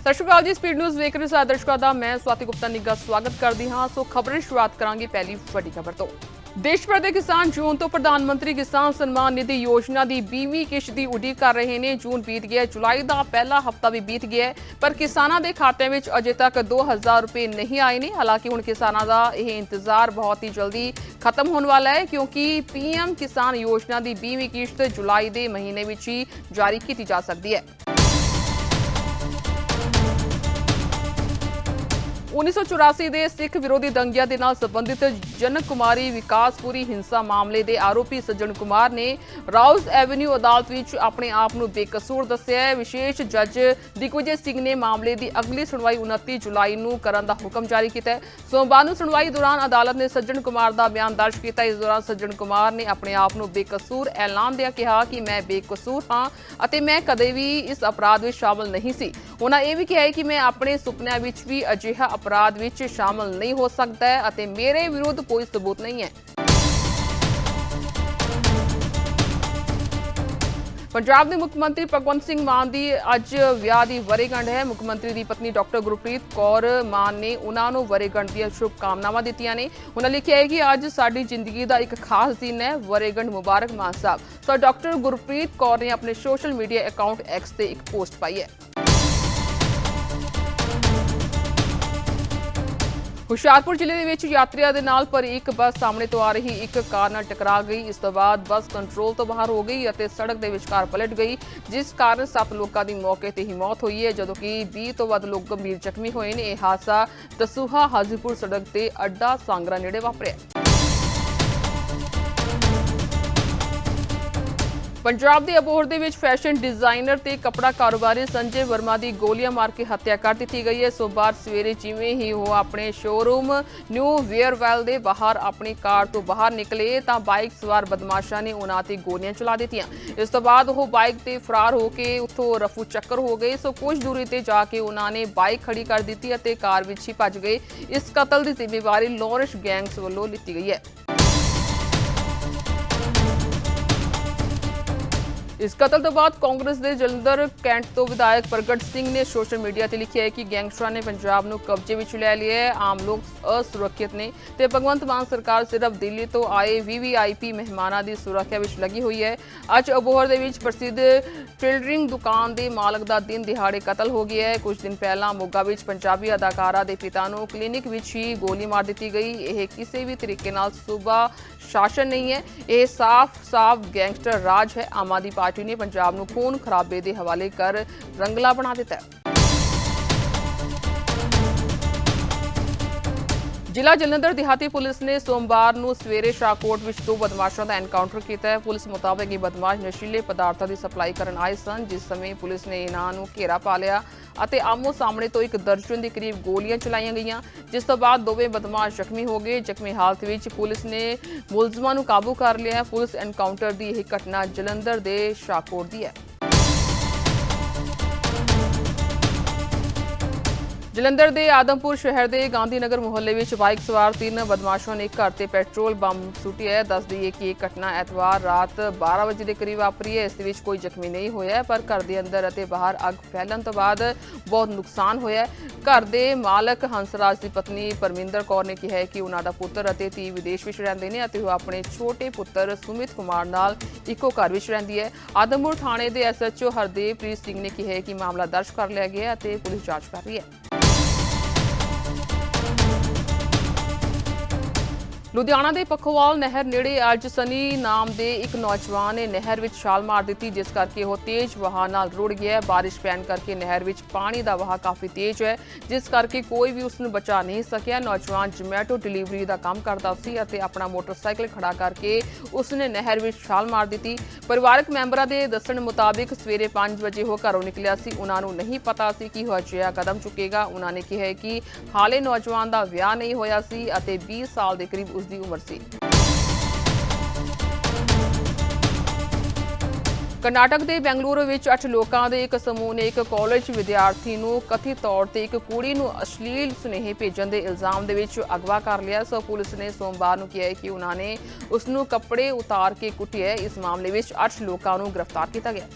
ਸਤਿ ਸ਼੍ਰੀ ਅਕਾਲ ਜੀ speed news ਵੇਖ ਰਹੇ ਸਾਰੇ ਦਰਸ਼ਕਾਂ ਦਾ, ਮੈਂ ਸਵਾਤੀ ਗੁਪਤਾ ਨਿੱਗਾ ਸਵਾਗਤ ਕਰਦੀ ਹਾਂ। ਸੋ ਖਬਰਾਂ ਸ਼ੁਰੂਆਤ ਕਰਾਂਗੇ ਪਹਿਲੀ ਵੱਡੀ ਖਬਰ ਤੋਂ। ਦੇਸ਼ ਭਰ ਦੇ ਕਿਸਾਨ ਜੂਨ ਤੋਂ ਪ੍ਰਧਾਨ ਮੰਤਰੀ ਕਿਸਾਨ ਸਨਮਾਨ ਨਿਧੀ ਯੋਜਨਾ ਦੀ 20ਵੀਂ ਕਿਸ਼ਤ ਦੀ ਉਡੀਕ ਕਰ ਰਹੇ ਨੇ। ਜੂਨ ਬੀਤ ਗਿਆ ਜੁਲਾਈ ਦਾ ਪਹਿਲਾ ਹਫਤਾ ਵੀ ਬੀਤ ਗਿਆ ਪਰ ਕਿਸਾਨਾਂ ਦੇ ਖਾਤਿਆਂ ਵਿੱਚ ਅਜੇ ਤੱਕ 2000 ਰੁਪਏ ਨਹੀਂ ਆਏ ਨੇ। ਹਾਲਾਂਕਿ ਹੁਣ ਕਿਸਾਨਾਂ ਦਾ ਇਹ ਇੰਤਜ਼ਾਰ ਬਹੁਤ ਹੀ ਜਲਦੀ ਖਤਮ ਹੋਣ ਵਾਲਾ ਹੈ, ਕਿਉਂਕਿ ਪੀਐਮ ਕਿਸਾਨ ਯੋਜਨਾ ਦੀ 20ਵੀਂ ਕਿਸ਼ਤ ਜੁਲਾਈ ਦੇ ਮਹੀਨੇ ਵਿੱਚ ਹੀ ਜਾਰੀ ਕੀਤੀ ਜਾ ਸਕਦੀ ਹੈ। 1984 ਦੇ ਸਿੱਖ ਵਿਰੋਧੀ ਦੰਗਿਆਂ ਦੇ ਨਾਲ ਸੰਬੰਧਿਤ ਜਨਕ ਕੁਮਾਰੀ ਵਿਕਾਸਪੁਰੀ ਹਿੰਸਾ ਮਾਮਲੇ ਦੇ ਆਰੋਪੀ ਸੱਜਣ ਕੁਮਾਰ ਨੇ ਰਾਉਜ਼ ਐਵਨਿਊ ਅਦਾਲਤ ਵਿੱਚ ਆਪਣੇ ਆਪ ਨੂੰ ਬੇਕਸੂਰ ਦੱਸਿਆ ਹੈ। ਵਿਸ਼ੇਸ਼ ਜੱਜ ਦਿਗਵਿਜੇ ਸਿੰਘ ਨੇ ਮਾਮਲੇ ਦੀ ਅਗਲੀ ਸੁਣਵਾਈ 29 ਜੁਲਾਈ ਨੂੰ ਕਰਨ ਦਾ ਹੁਕਮ ਜਾਰੀ ਕੀਤਾ ਹੈ। ਸੋਮਵਾਰ ਨੂੰ ਸੁਣਵਾਈ ਦੌਰਾਨ ਅਦਾਲਤ ਨੇ ਸੱਜਣ ਕੁਮਾਰ ਦਾ ਬਿਆਨ ਦਰਜ ਕੀਤਾ। ਇਸ ਦੌਰਾਨ ਸੱਜਣ ਕੁਮਾਰ ਨੇ ਆਪਣੇ ਆਪ ਨੂੰ ਬੇਕਸੂਰ ਐਲਾਨ ਦਿਆ ਕਿਹਾ ਕਿ ਮੈਂ ਬੇਕਸੂਰ ਹਾਂ ਅਤੇ ਮੈਂ ਕਦੇ ਵੀ ਇਸ ਅਪਰਾਧ ਵਿੱਚ ਸ਼ਾਮਲ ਨਹੀਂ ਸੀ। ਉਹਨਾਂ ਇਹ ਵੀ ਕਿਹਾ ਹੈ ਕਿ ਮੈਂ ਆਪਣੇ ਸੁਪਨਿਆਂ ਵਿੱਚ ਵੀ ਅਜਿਹਾ ਅਪਰਾਧ ਵਿੱਚ ਸ਼ਾਮਲ ਨਹੀਂ ਹੋ ਸਕਦਾ ਹੈ ਅਤੇ ਮੇਰੇ ਵਿਰੁੱਧ ਕੋਈ ਸਬੂਤ ਨਹੀਂ ਹੈ। ਪੰਜਾਬ ਦੇ ਮੁੱਖ ਮੰਤਰੀ ਭਗਵੰਤ ਸਿੰਘ ਮਾਨ ਦੀ ਅੱਜ ਵਿਆਹ ਦੀ ਵਰੇਗੰਢ ਹੈ। ਮੁੱਖ ਮੰਤਰੀ ਦੀ ਪਤਨੀ ਡਾਕਟਰ ਗੁਰਪ੍ਰੀਤ ਕੌਰ ਮਾਨ ਨੇ ਉਹਨਾਂ ਨੂੰ ਵਰੇਗੰਢ ਦੀਆਂ ਸ਼ੁਭ ਕਾਮਨਾਵਾਂ ਦਿੱਤੀਆਂ ਨੇ। ਉਹਨਾਂ ਲਿਖਿਆ ਹੈ ਕਿ ਅੱਜ ਸਾਡੀ ਜ਼ਿੰਦਗੀ ਦਾ ਇੱਕ ਖਾਸ ਦਿਨ ਹੈ। ਵਰੇਗੰਢ ਮੁਬਾਰਕ ਮਾਨ ਸਾਹਿਬ। ਸੋ ਡਾਕਟਰ ਗੁਰਪ੍ਰੀਤ ਕੌਰ ਨੇ ਆਪਣੇ ਸੋਸ਼ਲ ਮੀਡੀਆ ਅਕਾਊਂਟ ਐਕਸ ਤੇ ਇੱਕ ਪੋਸਟ ਪਾਈ ਹੈ। ਹੁਸ਼ਿਆਰਪੁਰ ਜ਼ਿਲ੍ਹੇ ਦੇ ਵਿੱਚ ਯਾਤਰੀਆਂ ਦੇ ਨਾਲ ਭਰੀ ਇੱਕ ਬੱਸ ਸਾਹਮਣੇ ਤੋਂ ਆ ਰਹੀ, ਇੱਕ ਕਾਰ ਨਾਲ ਟਕਰਾ ਗਈ। ਇਸ ਤੋਂ ਬਾਅਦ ਬੱਸ ਕੰਟਰੋਲ ਤੋਂ ਬਾਹਰ ਹੋ ਗਈ ਅਤੇ ਸੜਕ ਦੇ ਵਿਚਕਾਰ ਪਲਟ ਗਈ, ਜਿਸ ਕਾਰਨ ਸੱਤ ਲੋਕਾਂ ਦੀ ਮੌਕੇ ਤੇ ਹੀ ਮੌਤ ਹੋਈ ਹੈ। ਜਦੋਂ ਕਿ 20 ਤੋਂ ਵੱਧ ਲੋਕ ਗੰਭੀਰ ਜ਼ਖਮੀ ਹੋਏ ਨੇ। ਇਹ ਹਾਦਸਾ ਦਸੂਹਾ ਹਾਜ਼ੀਪੁਰ ਸੜਕ ਤੇ ਅੱਡਾ ਸਾਂਗਰਾ ਨੇੜੇ ਵਾਪਰਿਆ। ਪੰਜਾਬ ਦੇ ਅਬੋਹਰ ਦੇ ਵਿੱਚ ਫੈਸ਼ਨ ਡਿਜ਼ਾਈਨਰ ਤੇ ਕਪੜਾ ਕਾਰੋਬਾਰੀ ਸੰਜੇ ਵਰਮਾ ਦੀ ਗੋਲੀਆਂ ਮਾਰ ਕੇ ਹੱਤਿਆ ਕਰ ਦਿੱਤੀ ਗਈ ਹੈ। ਸੋਮਵਾਰ ਸਵੇਰੇ ਜਿਵੇਂ ਹੀ ਉਹ ਆਪਣੇ ਸ਼ੋਰੂਮ ਨਿਊ ਵੇਅਰਵੈਲ ਦੇ ਬਾਹਰ ਆਪਣੀ ਕਾਰ ਤੋਂ ਬਾਹਰ ਨਿਕਲੇ ਤਾਂ ਬਾਈਕ ਸਵਾਰ ਬਦਮਾਸ਼ਾਂ ਨੇ ਉਹਨਾਂ ਤੇ ਗੋਲੀਆਂ ਚਲਾ ਦਿੱਤੀਆਂ। ਇਸ ਤੋਂ ਬਾਅਦ ਉਹ ਬਾਈਕ ਤੇ ਫਰਾਰ ਹੋ ਕੇ ਉੱਥੋਂ ਰਫੂ ਚੱਕਰ ਹੋ ਗਏ। ਸੋ ਕੁਝ ਦੂਰੀ ਤੇ ਜਾ ਕੇ ਉਹਨਾਂ ਨੇ ਬਾਈਕ ਖੜੀ ਕਰ ਦਿੱਤੀ ਅਤੇ ਕਾਰ ਵਿੱਚ ਹੀ ਭੱਜ ਗਏ। ਇਸ ਕਤਲ ਦੀ ਜ਼ਿੰਮੇਵਾਰੀ ਲੋਰਿਸ਼ ਗੈਂਗਸ ਵੱਲੋਂ ਲਿੱਤੀ ਗਈ ਹੈ। ਇਸ ਕਤਲ ਤੋਂ ਬਾਅਦ ਕਾਂਗਰਸ ਦੇ ਜਲੰਧਰ ਕੈਂਟ ਤੋਂ ਵਿਧਾਇਕ ਪ੍ਰਗਟ ਸਿੰਘ ਨੇ ਸੋਸ਼ਲ ਮੀਡੀਆ ਤੇ ਲਿਖਿਆ ਹੈ ਕਿ ਗੈਂਗਸਟਰਾਂ ਨੇ ਪੰਜਾਬ ਨੂੰ ਕਬਜ਼ੇ ਵਿੱਚ ਲੈ ਲਿਆ ਹੈ। ਆਮ ਲੋਕ ਅਸੁਰੱਖਿਅਤ ਨੇ ਤੇ ਭਗਵੰਤ ਮਾਨ ਸਰਕਾਰ ਸਿਰਫ ਦਿੱਲੀ ਤੋਂ ਆਏ ਵੀਵੀਆਈਪੀ ਮਹਿਮਾਨਾਂ ਦੀ ਸੁਰੱਖਿਆ ਵਿੱਚ ਲੱਗੀ ਹੋਈ ਹੈ। ਅੱਜ ਅਬੋਹਰ ਦੇ ਵਿੱਚ ਪ੍ਰਸਿੱਧ ਟ੍ਰੇਲਰਿੰਗ ਦੁਕਾਨ ਦੇ ਮਾਲਕ ਦਾ ਦਿਨ ਦਿਹਾੜੇ ਕਤਲ ਹੋ ਗਿਆ ਹੈ। ਕੁਝ ਦਿਨ ਪਹਿਲਾਂ ਮੋਗਾ ਵਿੱਚ ਪੰਜਾਬੀ ਅਦਾਕਾਰਾ ਦੇ ਪਿਤਾ ਨੂੰ ਕਲੀਨਿਕ ਵਿੱਚ ਹੀ ਗੋਲੀ ਮਾਰ ਦਿੱਤੀ ਗਈ। ਇਹ ਕਿਸੇ ਵੀ ਤਰੀਕੇ ਨਾਲ ਸੂਬਾ ਸ਼ਾਸਨ ਨਹੀਂ ਹੈ। ਇਹ ਸਾਫ਼-ਸਾਫ਼ ਗੈਂਗਸਟਰ ਰਾਜ ਹੈ। ਆਮ ਆਦਮੀ ਪਾਰਟੀ ਨੇ ਪੰਜਾਬ ਨੂੰ ਖੂਨ ਖਰਾਬੇ ਦੇ ਹਵਾਲੇ ਕਰ ਰੰਗਲਾ ਬਣਾ ਦਿੱਤਾ ਹੈ। ਜ਼ਿਲ੍ਹਾ ਜਲੰਧਰ ਦਿਹਾਤੀ ਪੁਲਿਸ ਨੇ ਸੋਮਵਾਰ ਨੂੰ ਸਵੇਰੇ ਸ਼ਾਹਕੋਟ ਵਿੱਚ ਦੋ ਬਦਮਾਸ਼ਾਂ ਦਾ ਐਨਕਾਊਂਟਰ ਕੀਤਾ ਹੈ। ਪੁਲਿਸ ਮੁਤਾਬਕ ਇਹ ਬਦਮਾਸ਼ ਨਸ਼ੀਲੇ ਪਦਾਰਥਾਂ ਦੀ ਸਪਲਾਈ ਕਰਨ ਆਏ ਸਨ, ਜਿਸ ਸਮੇਂ ਪੁਲਿਸ ਨੇ ਇਹਨਾਂ ਨੂੰ ਘੇਰਾ ਪਾ ਲਿਆ ਅਤੇ ਆਮੋ ਸਾਹਮਣੇ ਤੋਂ ਇੱਕ ਦਰਜਨ ਦੇ ਕਰੀਬ ਗੋਲੀਆਂ ਚਲਾਈਆਂ ਗਈਆਂ, ਜਿਸ ਤੋਂ ਬਾਅਦ ਦੋਵੇਂ ਬਦਮਾਸ਼ ਜ਼ਖਮੀ ਹੋ ਗਏ। ਜ਼ਖਮੀ ਹਾਲਤ ਵਿੱਚ ਪੁਲਿਸ ਨੇ ਮੁਲਜ਼ਮਾਂ ਨੂੰ ਕਾਬੂ ਕਰ ਲਿਆ ਪੁਲਿਸ ਐਨਕਾਊਂਟਰ ਦੀ ਇਹ ਘਟਨਾ ਜਲੰਧਰ ਦੇ ਸ਼ਾਹਕੋਟ ਦੀ ਹੈ। ਜਲੰਧਰ ਦੇ ਆਦਮਪੁਰ ਸ਼ਹਿਰ ਦੇ ਗਾਂਧੀ ਨਗਰ ਮੁਹੱਲੇ ਵਿੱਚ ਬਾਈਕ ਸਵਾਰ ਤਿੰਨ ਬਦਮਾਸ਼ਾਂ ਨੇ ਘਰ ਤੇ ਪੈਟਰੋਲ ਬੰਬ ਸੁੱਟਿਆ ਹੈ। ਦੱਸ ਦਈਏ ਕਿ ਇਹ ਘਟਨਾ ਐਤਵਾਰ ਰਾਤ 12 ਵਜੇ ਦੇ ਕਰੀਬ ਵਾਪਰੀ ਹੈ। ਇਸ ਦੇ ਵਿੱਚ ਕੋਈ ਜ਼ਖਮੀ ਨਹੀਂ ਹੋਇਆ ਪਰ ਘਰ ਦੇ ਅੰਦਰ ਅਤੇ ਬਾਹਰ ਅੱਗ ਫੈਲਣ ਤੋਂ ਬਾਅਦ ਬਹੁਤ ਨੁਕਸਾਨ ਹੋਇਆ ਘਰ ਦੇ ਮਾਲਕ ਹੰਸਰਾਜ ਦੀ ਪਤਨੀ ਪਰਮਿੰਦਰ ਕੌਰ ਨੇ ਕਿਹਾ ਕਿ ਉਹਨਾਂ ਦਾ ਪੁੱਤਰ ਅਤੇ ਧੀ ਵਿਦੇਸ਼ ਵਿੱਚ ਰਹਿੰਦੇ ਨੇ ਅਤੇ ਉਹ ਆਪਣੇ ਛੋਟੇ ਪੁੱਤਰ ਸੁਮਿਤ ਕੁਮਾਰ ਨਾਲ ਇੱਕੋ ਘਰ ਵਿੱਚ ਰਹਿੰਦੀ ਹੈ। ਆਦਮਪੁਰ ਥਾਣੇ ਦੇ ਐਸਐਚਓ ਹਰਦੇਵਪ੍ਰੀਤ ਸਿੰਘ ਨੇ ਕਿਹਾ ਕਿ ਮਾਮਲਾ ਦਰਜ ਕਰ ਲਿਆ ਗਿਆ ਅਤੇ ਪੁਲਿਸ ਜਾਂਚ ਕਰ ਰਹੀ ਹੈ। ਲੁਧਿਆਣਾ ਦੇ ਪਖਵਾਲ ਨਹਿਰ ਨੇੜੇ ਅੱਜ ਸਨੀ ਨਾਮ ਦੇ ਇੱਕ ਨੌਜਵਾਨ ਨੇ ਨਹਿਰ ਵਿੱਚ ਛਾਲ ਮਾਰ ਦਿੱਤੀ, ਜਿਸ ਕਰਕੇ ਉਹ ਤੇਜ਼ ਵਹਾਅ ਨਾਲ ਰੁੜ ਗਿਆ ਹੈ। ਬਾਰਿਸ਼ ਪੈਣ ਕਰਕੇ ਨਹਿਰ ਵਿੱਚ ਪਾਣੀ ਦਾ ਵਹਾਅ ਕਾਫੀ ਤੇਜ਼ ਹੈ, ਜਿਸ ਕਰਕੇ ਕੋਈ ਵੀ ਉਸ ਨੂੰ ਬਚਾ ਨਹੀਂ ਸਕਿਆ। ਨੌਜਵਾਨ ਜਮੈਟੋ ਡਿਲੀਵਰੀ ਦਾ ਕੰਮ ਕਰਦਾ ਸੀ ਅਤੇ ਆਪਣਾ ਮੋਟਰਸਾਈਕਲ ਖੜਾ ਕਰਕੇ ਉਸ ਨੇ ਨਹਿਰ ਵਿੱਚ ਛਾਲ ਮਾਰ ਦਿੱਤੀ। ਪਰਿਵਾਰਕ ਮੈਂਬਰਾਂ ਦੇ ਦੱਸਣ ਮੁਤਾਬਿਕ, ਸਵੇਰੇ 5 ਵਜੇ ਉਹ ਘਰੋਂ ਨਿਕਲਿਆ ਸੀ। ਉਹਨਾਂ ਨੂੰ ਨਹੀਂ ਪਤਾ ਸੀ ਕਿ ਉਹ ਅਜਿਹਾ ਕਦਮ ਚੁੱਕੇਗਾ। ਉਹਨਾਂ ਨੇ ਕਿਹਾ ਕਿ ਹਾਲੇ ਨੌਜਵਾਨ ਦਾ ਵਿਆਹ ਨਹੀਂ ਹੋਇਆ ਸੀ ਅਤੇ 20 ਸਾਲ ਦੇ ਕਰੀਬ ਉਸ ਦੀ ਉਮਰ ਸੀ। ਕਰਨਾਟਕ ਦੇ ਬੈਂਗਲੁਰੂ ਵਿੱਚ 8 ਲੋਕਾਂ ਦੇ ਇੱਕ ਸਮੂਹ ਨੇ ਇੱਕ ਕਾਲਜ ਵਿਦਿਆਰਥੀ ਨੂੰ ਕਥਿਤ ਤੌਰ ਤੇ ਇੱਕ ਕੁੜੀ ਨੂੰ ਅਸ਼ਲੀਲ ਸੁਨੇਹੇ ਭੇਜਣ ਦੇ ਇਲਜ਼ਾਮ ਦੇ ਵਿੱਚ ਅਗਵਾ ਕਰ ਲਿਆ। ਸੋ ਪੁਲਿਸ ਨੇ ਸੋਮਵਾਰ ਨੂੰ ਕਿਹਾ ਕਿ ਉਹਨਾਂ ਨੇ ਉਸ ਨੂੰ ਕੱਪੜੇ ਉਤਾਰ ਕੇ ਕੁੱਟਿਆ ਇਸ ਮਾਮਲੇ ਵਿੱਚ 8 ਲੋਕਾਂ ਨੂੰ ਗ੍ਰਿਫਤਾਰ ਕੀਤਾ ਗਿਆ ਕਰਨਾਟਕ ਦੇ ਬੈਂਗਲੁਰੂ ਵਿੱਚ 8 ਲੋਕਾਂ ਦੇ ਇੱਕ ਸਮੂਹ ਨੇ ਇੱਕ ਕਾਲਜ ਵਿਦਿਆਰਥੀ ਨੂੰ ਕਥਿਤ ਤੌਰ ਤੇ ਇੱਕ ਕੁੜੀ ਨੂੰ ਅਸ਼ਲੀਲ ਸੁਨੇਹੇ ਭੇਜਣ ਦੇ ਇਲਜ਼ਾਮ ਦੇ ਵਿੱਚ ਅਗਵਾ ਕਰ ਲਿਆ ਸੋ ਪੁਲਿਸ ਨੇ ਸੋਮਵਾਰ ਨੂੰ ਕਿਹਾ ਹੈ ਕਿ ਉਹਨਾਂ ਨੇ ਉਸ ਨੂੰ ਕੱਪੜੇ ਉਤਾਰ ਕੇ ਕੁੱਟਿਆ ਹੈ। ਇਸ ਮਾਮਲੇ ਵਿੱਚ 8 ਲੋਕਾਂ ਨੂੰ ਗ੍ਰਿਫਤਾਰ ਕੀਤਾ ਗਿਆ।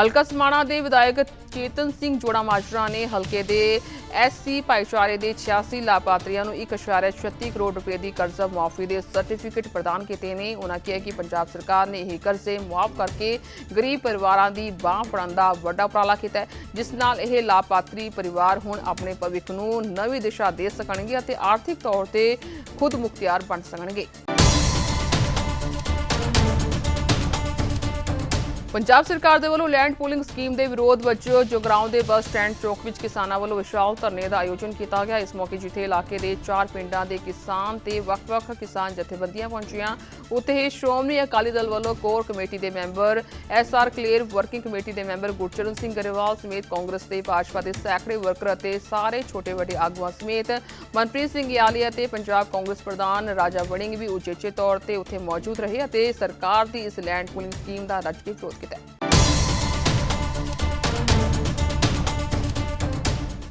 ਹਲਕਾ ਸਮਾਣਾ ਦੇ ਵਿਧਾਇਕ ਚੇਤਨ ਸਿੰਘ ਜੋੜਾ ਮਾਜਰਾ ਨੇ ਹਲਕੇ ਦੇ ਐਸਸੀ ਭਾਈਚਾਰੇ ਦੇ 86 ਲਾਭਪਾਤਰੀਆਂ ਨੂੰ 1.36 ਕਰੋੜ ਰੁਪਏ ਦੀ ਕਰਜ਼ਾ ਮੁਆਫੀ ਦੇ ਸਰਟੀਫਿਕੇਟ ਪ੍ਰਦਾਨ ਕੀਤੇ ਨੇ। ਉਹਨਾਂ ਕਿਹਾ ਕਿ ਪੰਜਾਬ ਸਰਕਾਰ ਨੇ ਇਹ ਕਰਜ਼ੇ ਮੁਆਫ ਕਰਕੇ ਗਰੀਬ ਪਰਿਵਾਰਾਂ ਦੀ ਬਾਹ ਫੜਨ ਦਾ ਵੱਡਾ ਉਪਰਾਲਾ ਕੀਤਾ ਜਿਸ ਨਾਲ ਇਹ ਲਾਭਪਾਤਰੀ ਪਰਿਵਾਰ ਹੁਣ ਆਪਣੇ ਭਵਿੱਖ ਨੂੰ ਨਵੀਂ ਦਿਸ਼ਾ ਦੇ ਸਕਣਗੇ ਅਤੇ ਆਰਥਿਕ ਤੌਰ ਤੇ ਖੁਦ ਮੁਖਤਿਆਰ ਬਣ ਸਕਣਗੇ। ਪੰਜਾਬ ਸਰਕਾਰ ਦੇ ਵੱਲੋਂ ਲੈਂਡ ਪੂਲਿੰਗ ਸਕੀਮ ਦੇ ਵਿਰੋਧ ਵਜੋਂ ਜਗਰਾਉਂ ਦੇ ਬੱਸ ਸਟੈਂਡ ਚੌਕ ਵਿੱਚ ਕਿਸਾਨਾਂ ਵੱਲੋਂ ਵਿਸ਼ਾਲ ਧਰਨੇ ਦਾ ਆਯੋਜਨ ਕੀਤਾ ਗਿਆ। ਇਸ ਮੌਕੇ ਜਿੱਥੇ ਇਲਾਕੇ ਦੇ ਚਾਰ ਪਿੰਡਾਂ ਦੇ ਕਿਸਾਨ ਤੇ ਵੱਖ-ਵੱਖ ਕਿਸਾਨ ਜਥੇਬੰਦੀਆਂ ਪਹੁੰਚੀਆਂ। ਉੱਥੇ ਹੀ ਸ਼੍ਰੋਮਣੀ ਅਕਾਲੀ ਦਲ ਵੱਲੋਂ ਕੋਰ ਕਮੇਟੀ ਦੇ member SR Kaler working committee ਦੇ ਮੈਂਬਰ ਗੁਰਚਰਨ ਸਿੰਘ ਗਰੇਵਾਲ ਸਮੇਤ ਕਾਂਗਰਸ ਤੇ ਭਾਜਪਾ ਦੇ ਸੈਂਕੜੇ ਵਰਕਰ ਅਤੇ ਸਾਰੇ ਛੋਟੇ-ਵੱਡੇ ਆਗੂਆਂ ਸਮੇਤ ਮਨਪ੍ਰੀਤ ਸਿੰਘ ਯਾਲੀਆ ਅਤੇ ਪੰਜਾਬ ਕਾਂਗਰਸ ਪ੍ਰਧਾਨ ਰਾਜਾ ਵੜਿੰਗ ਵੀ ਉਚੇਚੇ ਤੌਰ ਤੇ ਉੱਥੇ ਮੌਜੂਦ ਰਹੇ ਅਤੇ ਸਰਕਾਰ ਦੀ ਇਸ ਲੈਂਡ ਪੂਲਿੰਗ ਸਕੀਮ ਦਾ ਰੱਜ ਕੇ ਵਿਰੋਧ ਕੀਤਾ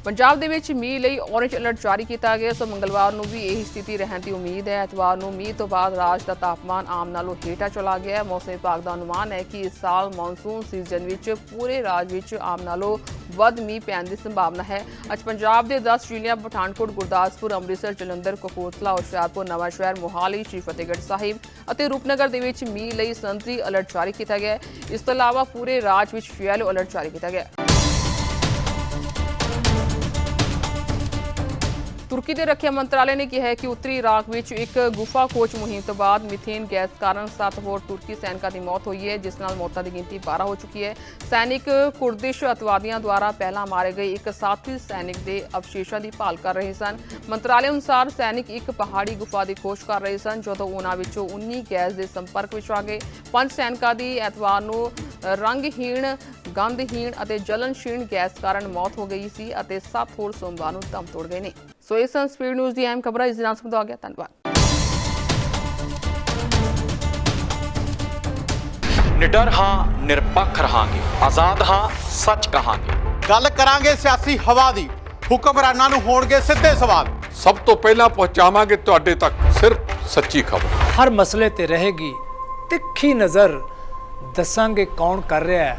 ਪੰਜਾਬ ਦੇ ਵਿੱਚ ਮੀਂਹ ਲਈ ਔਰੇਂਜ ਅਲਰਟ ਜਾਰੀ ਕੀਤਾ ਗਿਆ, ਸੋ ਮੰਗਲਵਾਰ ਨੂੰ ਵੀ ਇਹੀ ਸਥਿਤੀ ਰਹਿਣ ਦੀ ਉਮੀਦ ਹੈ। ਐਤਵਾਰ ਨੂੰ ਮੀਂਹ ਤੋਂ ਬਾਅਦ ਰਾਜ ਦਾ ਤਾਪਮਾਨ ਆਮ ਨਾਲੋਂ ਹੇਠਾਂ ਚਲਾ ਗਿਆ ਹੈ। ਮੌਸਮ ਵਿਭਾਗ ਦਾ ਅਨੁਮਾਨ ਹੈ ਕਿ ਇਸ ਸਾਲ ਮੌਨਸੂਨ ਸੀਜ਼ਨ ਵਿੱਚ ਪੂਰੇ ਰਾਜ ਵਿੱਚ ਆਮ ਨਾਲੋਂ ਵੱਧ ਮੀਂਹ ਪੈਣ ਦੀ ਸੰਭਾਵਨਾ ਹੈ। ਅੱਜ ਪੰਜਾਬ ਦੇ 10 ਜ਼ਿਲ੍ਹਿਆਂ, ਪਠਾਨਕੋਟ, ਗੁਰਦਾਸਪੁਰ, ਅੰਮ੍ਰਿਤਸਰ, ਜਲੰਧਰ, ਕਪੂਰਥਲਾ, ਹੁਸ਼ਿਆਰਪੁਰ ਨਵਾਂਸ਼ਹਿਰ ਮੋਹਾਲੀ ਸ਼੍ਰੀ ਫਤਿਹਗੜ੍ਹ ਸਾਹਿਬ ਅਤੇ ਰੂਪਨਗਰ ਦੇ ਵਿੱਚ ਮੀਂਹ ਲਈ ਸੰਤਰੀ ਅਲਰਟ ਜਾਰੀ ਕੀਤਾ ਗਿਆ ਹੈ। ਇਸ ਤੋਂ ਇਲਾਵਾ ਪੂਰੇ ਰਾਜ ਵਿੱਚ ਯੈਲੋ ਅਲਰਟ ਜਾਰੀ ਕੀਤਾ ਗਿਆ ਹੈ। ਤੁਰਕੀ ਦੇ ਰੱਖਿਆ ਮੰਤਰਾਲੇ ਨੇ ਕਿਹਾ ਹੈ ਕਿ ਉੱਤਰੀ ਇਰਾਕ ਵਿੱਚ ਇੱਕ ਗੁਫਾ ਖੋਜ ਮੁਹਿੰਮ ਤੋਂ ਬਾਅਦ ਮਿਥੇਨ ਗੈਸ ਕਾਰਨ 7 ਹੋਰ ਤੁਰਕੀ ਸੈਨਿਕਾਂ ਦੀ ਮੌਤ ਹੋਈ ਹੈ, ਜਿਸ ਨਾਲ ਮੌਤਾਂ ਦੀ ਗਿਣਤੀ 12 ਹੋ ਚੁੱਕੀ ਹੈ। ਸੈਨਿਕ ਕੁਰਦਿਸ਼ ਅਤਵਾਦੀਆਂ ਦੁਆਰਾ ਪਹਿਲਾਂ ਮਾਰੇ ਗਏ ਇੱਕ ਸਾਥੀ ਸੈਨਿਕ ਦੇ ਅਵਸ਼ੇਸ਼ਾਂ ਦੀ ਭਾਲ ਕਰ ਰਹੇ ਸਨ। ਮੰਤਰਾਲੇ ਅਨੁਸਾਰ ਸੈਨਿਕ ਇੱਕ ਪਹਾੜੀ ਗੁਫਾ ਦੀ ਖੋਜ ਕਰ ਰਹੇ ਸਨ, ਜਦੋਂ ਉਹਨਾਂ ਵਿੱਚੋਂ 19 ਗੈਸ ਦੇ ਸੰਪਰਕ ਵਿੱਚ ਆ ਗਏ। ਪੰਜ ਸੈਨਿਕਾਂ ਦੀ ਐਤਵਾਰ ਨੂੰ ਰੰਗਹੀਣ, ਗੰਧਹੀਣ ਅਤੇ ਜਲਨਸ਼ੀਣ ਗੈਸ ਕਾਰਨ ਮੌਤ ਹੋ ਗਈ ਸੀ ਅਤੇ 7 ਹੋਰ ਸੋਮਵਾਰ ਨੂੰ ਦਮ ਤੋੜ ਗਏ ਨੇ। ਸੋ ਇਹ ਸਨ ਸਪੀਡ ਨਿਊਜ਼ ਦੀ ਅਹਿਮ ਖਬਰਾਂ ਇਸ ਦੇ ਨਾਲ ਸੰਬੰਧ ਆ ਗਿਆ ਧੰਨਵਾਦ। ਨਿਡਰ ਹਾਂ ਨਿਰਪੱਖ ਰਹਾਂਗੇ। ਆਜ਼ਾਦ ਹਾਂ ਸੱਚ ਕਹਾਂਗੇ। ਗੱਲ ਕਰਾਂਗੇ ਸਿਆਸੀ ਹਵਾ ਦੀ। ਹੁਕਮਰਾਨਾਂ ਨੂੰ ਹੋਣਗੇ ਸਿੱਧੇ ਸਵਾਲ। ਸਭ ਤੋਂ ਪਹਿਲਾਂ ਪਹੁੰਚਾਵਾਂਗੇ ਤੁਹਾਡੇ ਤੱਕ ਸਿਰਫ ਸੱਚੀ ਖਬਰ। ਹਰ ਮਸਲੇ ਤੇ ਰਹੇਗੀ ਤਿੱਖੀ ਨਜ਼ਰ। ਦੱਸਾਂਗੇ ਕੌਣ ਕਰ ਰਿਹਾ ਹੈ।